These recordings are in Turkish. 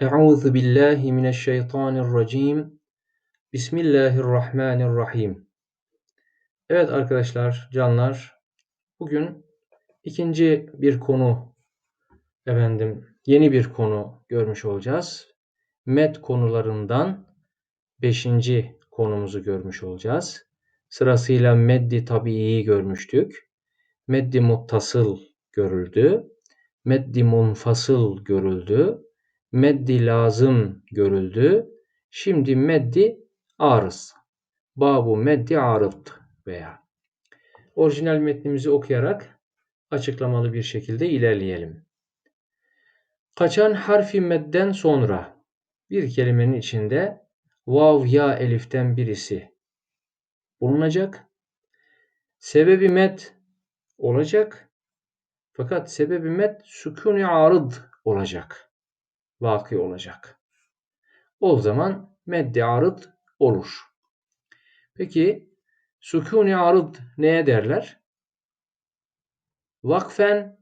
Euzu billahi mineşşeytanirracim. Bismillahirrahmanirrahim. Evet arkadaşlar, canlar. Bugün ikinci bir konu efendim, yeni bir konu görmüş olacağız. Med konularından beşinci konumuzu görmüş olacağız. Sırasıyla meddi tabiiyi görmüştük. Meddi muttasıl görüldü. Meddi munfasıl görüldü meddi lazım görüldü. Şimdi meddi arız. Babu meddi arıt veya. Orijinal metnimizi okuyarak açıklamalı bir şekilde ilerleyelim. Kaçan harfi medden sonra bir kelimenin içinde vav ya eliften birisi bulunacak. Sebebi med olacak. Fakat sebebi med sükûn-i arıd olacak vakı olacak. O zaman meddi arıt olur. Peki sükûn-i arıd neye derler? Vakfen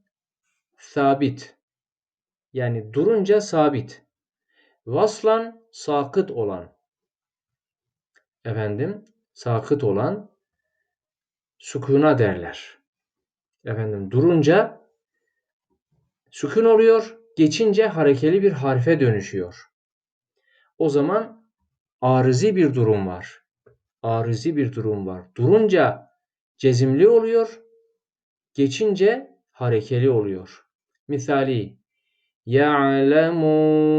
sabit. Yani durunca sabit. Vaslan sakıt olan. Efendim sakıt olan sükuna derler. Efendim durunca sükun oluyor geçince harekeli bir harfe dönüşüyor. O zaman arızi bir durum var. Arızi bir durum var. Durunca cezimli oluyor, geçince harekeli oluyor. Misali ya'lemun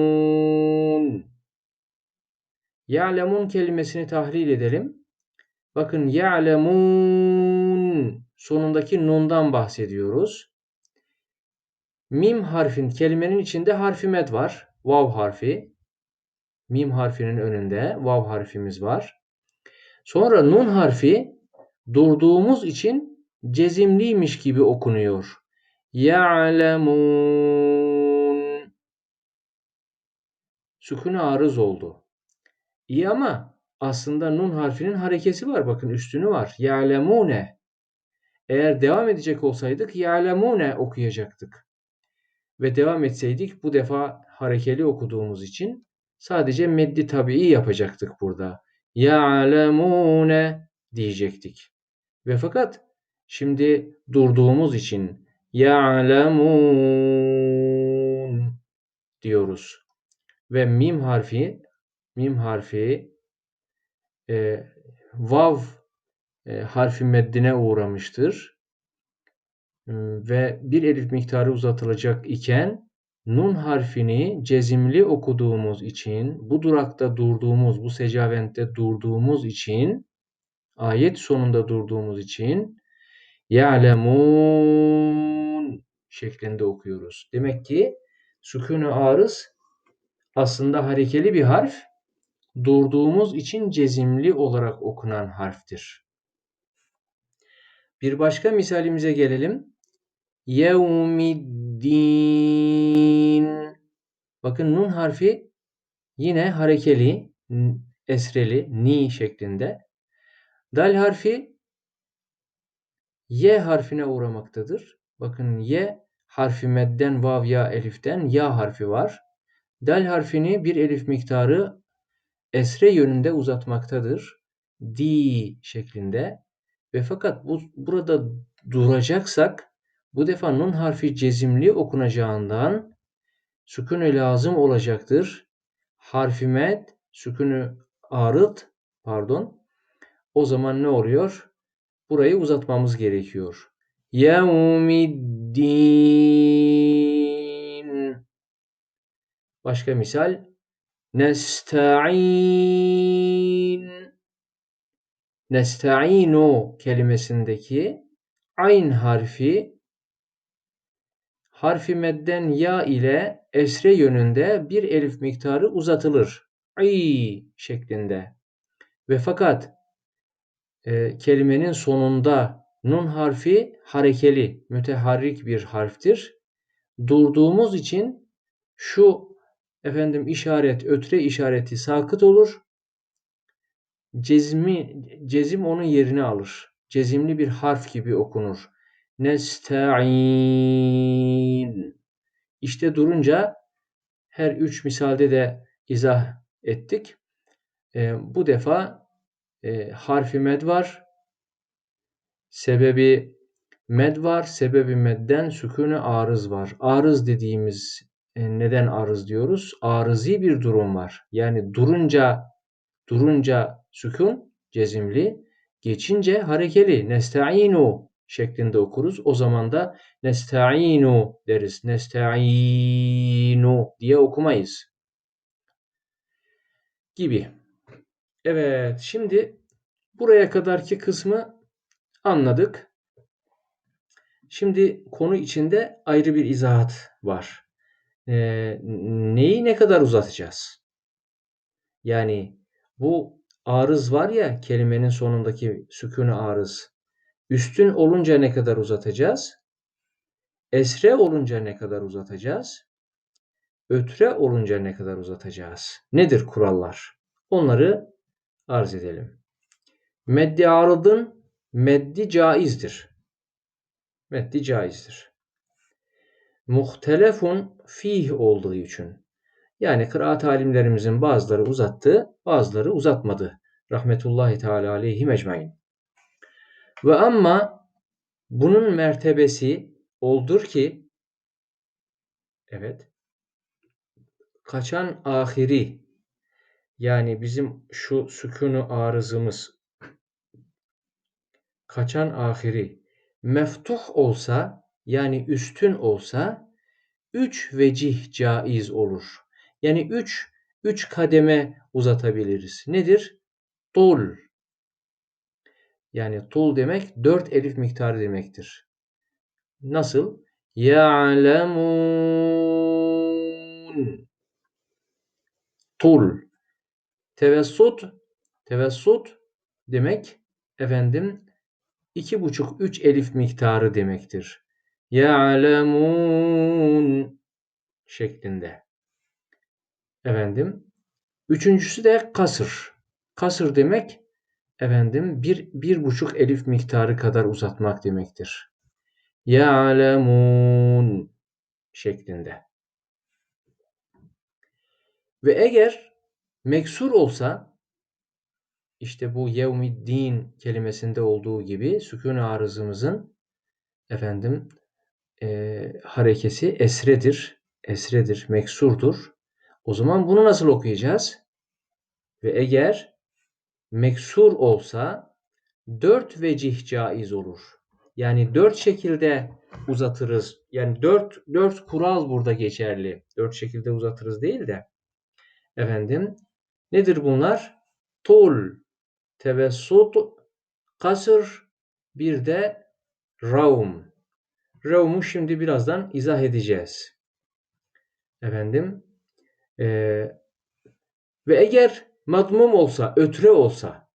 Ya'lemun kelimesini tahlil edelim. Bakın ya'lemun sonundaki nundan bahsediyoruz. Mim harfin kelimenin içinde harfi med var. Vav harfi. Mim harfinin önünde vav harfimiz var. Sonra nun harfi durduğumuz için cezimliymiş gibi okunuyor. Ya'lemun. Sükune arız oldu. İyi ama aslında nun harfinin harekesi var. Bakın üstünü var. Ya'lemune. Eğer devam edecek olsaydık ya'lemune okuyacaktık ve devam etseydik bu defa harekeli okuduğumuz için sadece meddi tabii yapacaktık burada. Ya'lemune diyecektik. Ve fakat şimdi durduğumuz için ya'lemun diyoruz. Ve mim harfi mim harfi e, vav e, harfi meddine uğramıştır ve bir elif miktarı uzatılacak iken nun harfini cezimli okuduğumuz için, bu durakta durduğumuz, bu secaventte durduğumuz için, ayet sonunda durduğumuz için ya'lemun şeklinde okuyoruz. Demek ki sükûn-ü arız aslında harekeli bir harf, durduğumuz için cezimli olarak okunan harftir. Bir başka misalimize gelelim yevmiddin. Bakın nun harfi yine harekeli, esreli, ni şeklinde. Dal harfi y harfine uğramaktadır. Bakın y harfi medden, vav, ya, eliften ya harfi var. Dal harfini bir elif miktarı esre yönünde uzatmaktadır. Di şeklinde. Ve fakat bu burada duracaksak bu defa nun harfi cezimli okunacağından sükûnü lazım olacaktır. Harfi med, sükûnü arıt, pardon. O zaman ne oluyor? Burayı uzatmamız gerekiyor. Yevmiddin. Başka misal. Nesta'in. Nesta'inu kelimesindeki ayn harfi harfi medden ya ile esre yönünde bir elif miktarı uzatılır. Ay şeklinde. Ve fakat e, kelimenin sonunda nun harfi harekeli, müteharrik bir harftir. Durduğumuz için şu efendim işaret, ötre işareti sakıt olur. Cezmi, cezim onun yerini alır. Cezimli bir harf gibi okunur nesta'in. İşte durunca her üç misalde de izah ettik. E, bu defa e, harfi med var. Sebebi med var. Sebebi medden sükûne arız var. Arız dediğimiz e, neden arız diyoruz? Arızi bir durum var. Yani durunca durunca sükun cezimli, geçince harekeli. Nesta'inu şeklinde okuruz. O zaman da nesta'inu deriz. Nesta'inu diye okumayız. Gibi. Evet, şimdi buraya kadarki kısmı anladık. Şimdi konu içinde ayrı bir izahat var. Ee, neyi ne kadar uzatacağız? Yani bu arız var ya kelimenin sonundaki sükûn arız. Üstün olunca ne kadar uzatacağız? Esre olunca ne kadar uzatacağız? Ötre olunca ne kadar uzatacağız? Nedir kurallar? Onları arz edelim. Meddi arıdın meddi caizdir. Meddi caizdir. Muhtelefun fih olduğu için. Yani kıraat alimlerimizin bazıları uzattı, bazıları uzatmadı. Rahmetullahi Teala aleyhi mecmain. Ve ama bunun mertebesi oldur ki evet kaçan ahiri yani bizim şu sükunu arızımız kaçan ahiri meftuh olsa yani üstün olsa üç vecih caiz olur. Yani üç, üç kademe uzatabiliriz. Nedir? Tul. Yani tul demek dört elif miktarı demektir. Nasıl? Ya'lemun. Tul. Tevessut. Tevessut demek efendim iki buçuk üç elif miktarı demektir. Ya'lemun şeklinde. Efendim. Üçüncüsü de kasır. Kasır demek efendim bir, bir buçuk elif miktarı kadar uzatmak demektir. Ya'lemun şeklinde. Ve eğer meksur olsa işte bu yevmiddin kelimesinde olduğu gibi sükun arızımızın efendim e, harekesi esredir. Esredir, meksurdur. O zaman bunu nasıl okuyacağız? Ve eğer meksur olsa dört vecih caiz olur. Yani dört şekilde uzatırız. Yani dört, dört kural burada geçerli. Dört şekilde uzatırız değil de. Efendim nedir bunlar? Tul, tevessut, kasır, bir de raum. Raum'u şimdi birazdan izah edeceğiz. Efendim e, ve eğer madmum olsa, ötre olsa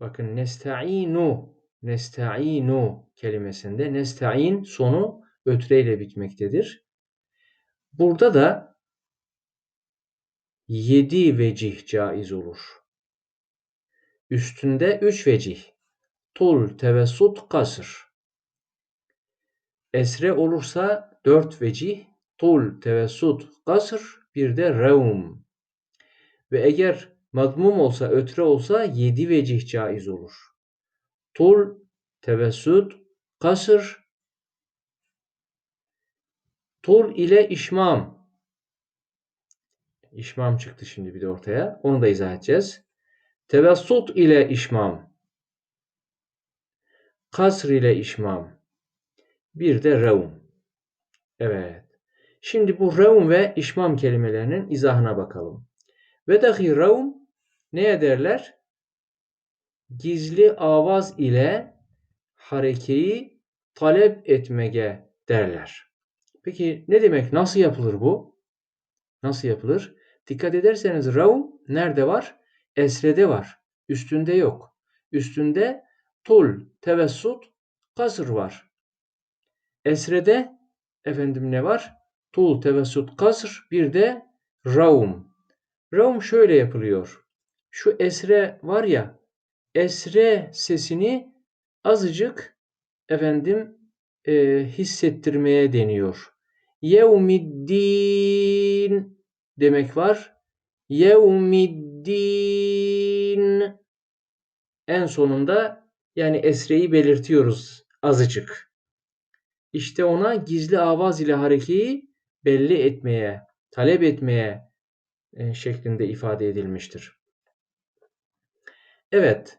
bakın nesta'inu nesta'inu kelimesinde nesta'in sonu ötreyle bitmektedir. Burada da yedi vecih caiz olur. Üstünde üç vecih. Tul, tevessut, kasır. Esre olursa dört vecih. Tul, tevessut, kasır. Bir de revm. Ve eğer madmum olsa, ötre olsa yedi vecih caiz olur. Tul, tevessut, kasır, tul ile işmam. İşmam çıktı şimdi bir de ortaya. Onu da izah edeceğiz. Tevessut ile işmam. Kasr ile işmam. Bir de revm. Evet. Şimdi bu revm ve işmam kelimelerinin izahına bakalım. Ve dahi revm neye derler? Gizli avaz ile harekeyi talep etmege derler. Peki ne demek? Nasıl yapılır bu? Nasıl yapılır? Dikkat ederseniz revm nerede var? Esrede var. Üstünde yok. Üstünde tul, tevessut, kasır var. Esrede efendim ne var? Tul, tevessut, kasır bir de raum. Raum şöyle yapılıyor. Şu esre var ya esre sesini azıcık efendim e, hissettirmeye deniyor. Yevmiddin demek var. Yevmiddin en sonunda yani esreyi belirtiyoruz azıcık. İşte ona gizli avaz ile harekeyi belli etmeye, talep etmeye e, şeklinde ifade edilmiştir. Evet,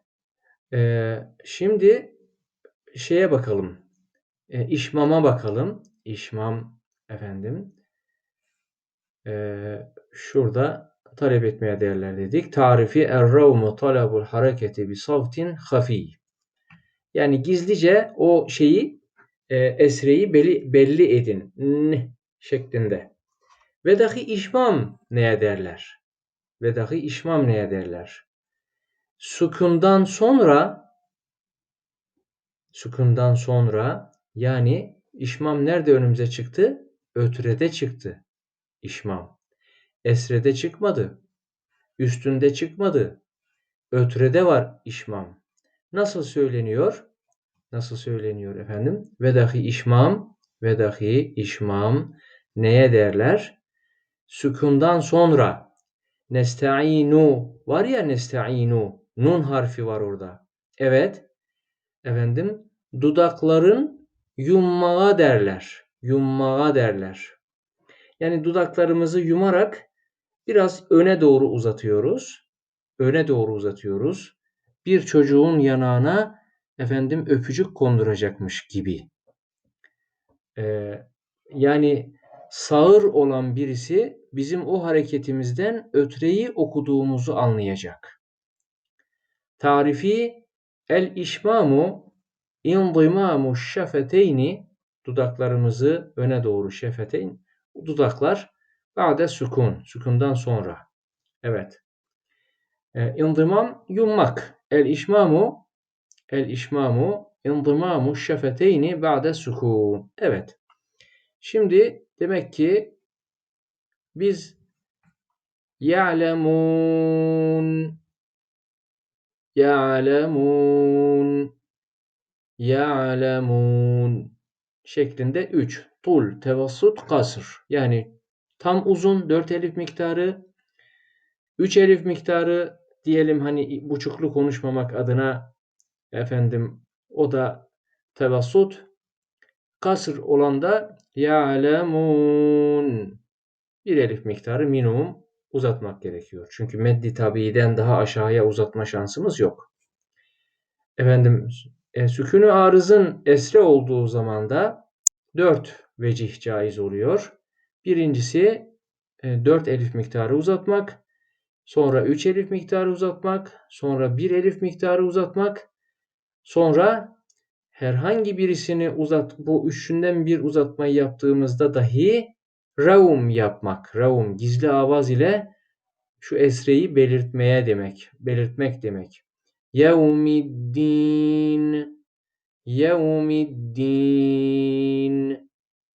e, şimdi şeye bakalım, e, işmama bakalım. İşmam efendim, şurada talep etmeye değerler dedik. Tarifi er-ravmu talabul hareketi bi savtin hafi. Yani gizlice o şeyi e, esreyi belli, belli edin şeklinde. Ve dahi işmam neye derler? Ve dahi işmam neye derler? Sukundan sonra sukundan sonra yani işmam nerede önümüze çıktı? Ötürede çıktı. İşmam. Esrede çıkmadı. Üstünde çıkmadı. Ötrede var işmam. Nasıl söyleniyor? Nasıl söyleniyor efendim? Ve dahi işmam, ve dahi işmam neye derler? Sükundan sonra nesta'inu var ya nesta'inu nun harfi var orada. Evet. Efendim dudakların yummağa derler. Yummağa derler. Yani dudaklarımızı yumarak biraz öne doğru uzatıyoruz. Öne doğru uzatıyoruz. Bir çocuğun yanağına efendim öpücük konduracakmış gibi. Ee, yani sağır olan birisi bizim o hareketimizden ötreyi okuduğumuzu anlayacak. Tarifi el işmamu indimamu şefeteyni dudaklarımızı öne doğru şefeteyn dudaklar ba'de sükun sükundan sonra. Evet. E, indimam yummak el işmamu el işmamu indimamu şefeteyni ba'de sükun. Evet. Şimdi demek ki biz ya'lemun ya'lemun ya'lemun şeklinde 3. Tul, tevassut, kasır. Yani tam uzun 4 elif miktarı 3 elif miktarı diyelim hani buçuklu konuşmamak adına efendim o da tevassut kasır olan da ya'lemun bir elif miktarı minimum uzatmak gerekiyor. Çünkü meddi tabiiden daha aşağıya uzatma şansımız yok. Efendim e, sükünü arızın esre olduğu zaman da 4 vecih caiz oluyor. Birincisi e, 4 elif miktarı uzatmak, sonra 3 elif miktarı uzatmak, sonra 1 elif miktarı uzatmak, sonra herhangi birisini uzat bu üçünden bir uzatmayı yaptığımızda dahi raum yapmak. Raum gizli avaz ile şu esreyi belirtmeye demek. Belirtmek demek. Yevmiddin Yevmiddin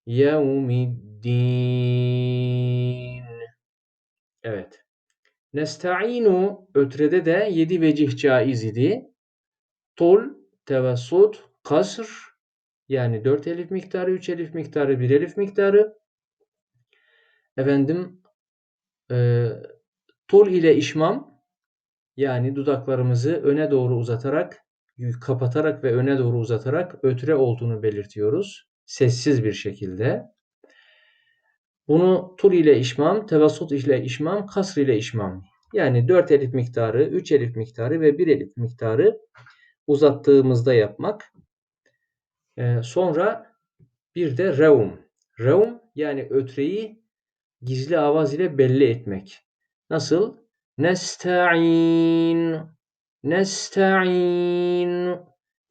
Yevmiddin Evet. Nesta'inu ötrede de yedi vecih caiz idi. Tul, tevessut, kasr yani dört elif miktarı, üç elif miktarı, bir elif miktarı. Efendim e, tul ile işmam yani dudaklarımızı öne doğru uzatarak, kapatarak ve öne doğru uzatarak ötre olduğunu belirtiyoruz. Sessiz bir şekilde. Bunu tul ile işmam, tevassut ile işmam, kasr ile işmam. Yani 4 elif miktarı, 3 elif miktarı ve 1 elif miktarı uzattığımızda yapmak. Sonra bir de reum. Reum yani ötreyi gizli avaz ile belli etmek. Nasıl? Nesta'in Nesta'in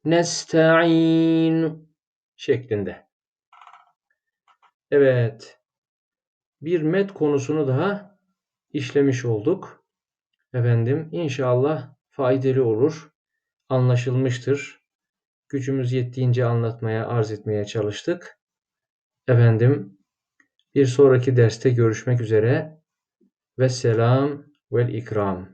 Nesta'in şeklinde. Evet. Bir met konusunu daha işlemiş olduk. Efendim inşallah faydalı olur. Anlaşılmıştır. Gücümüz yettiğince anlatmaya, arz etmeye çalıştık. Efendim bir sonraki derste görüşmek üzere. Vesselam vel ikram.